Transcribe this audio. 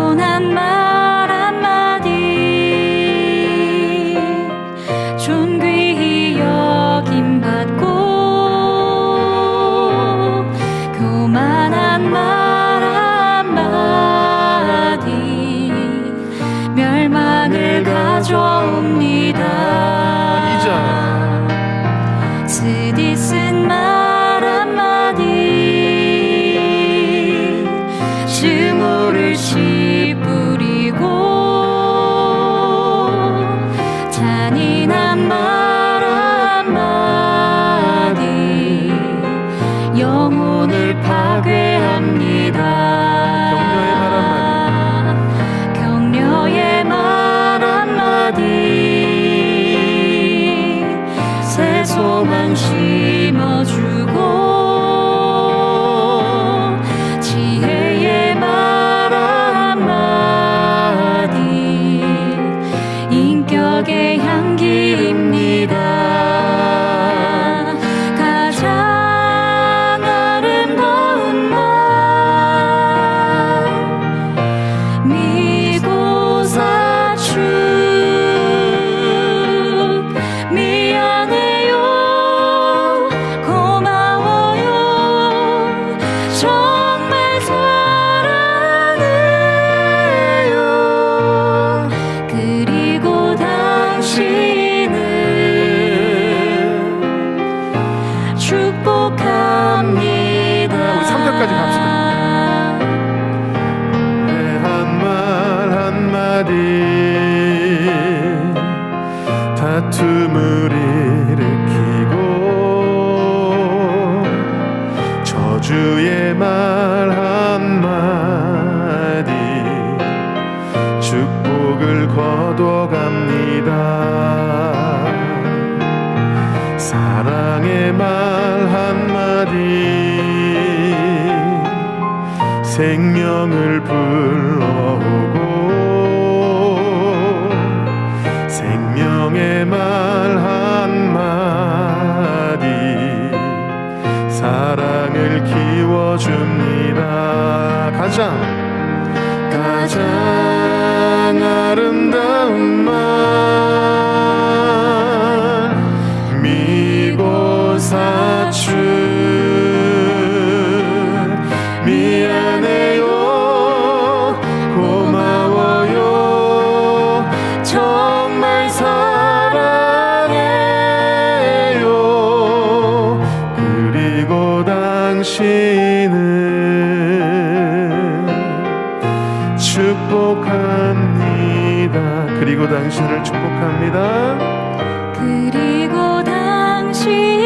겸손한 말 한마디. 존귀히 여김 받고 교만한 말 한마디. 멸망을 가져옵니다. 이자. 말 한마디 소망 심어주고 지혜의 말 한마디 인격의 향기입니다 축복합니다. 우리 삼 절까지 갑시다. 한말 한마디. 다툼을 일으키고 저주의 말 한마디. 축복을 거둬갑니다 사랑의 말 한마디. 생명을 불러오고 생명의 말 한마디. 사랑을 키워줍니다. 가장 가장 축복합니다. 그리고 당신을 축복합니다. 그리고 당신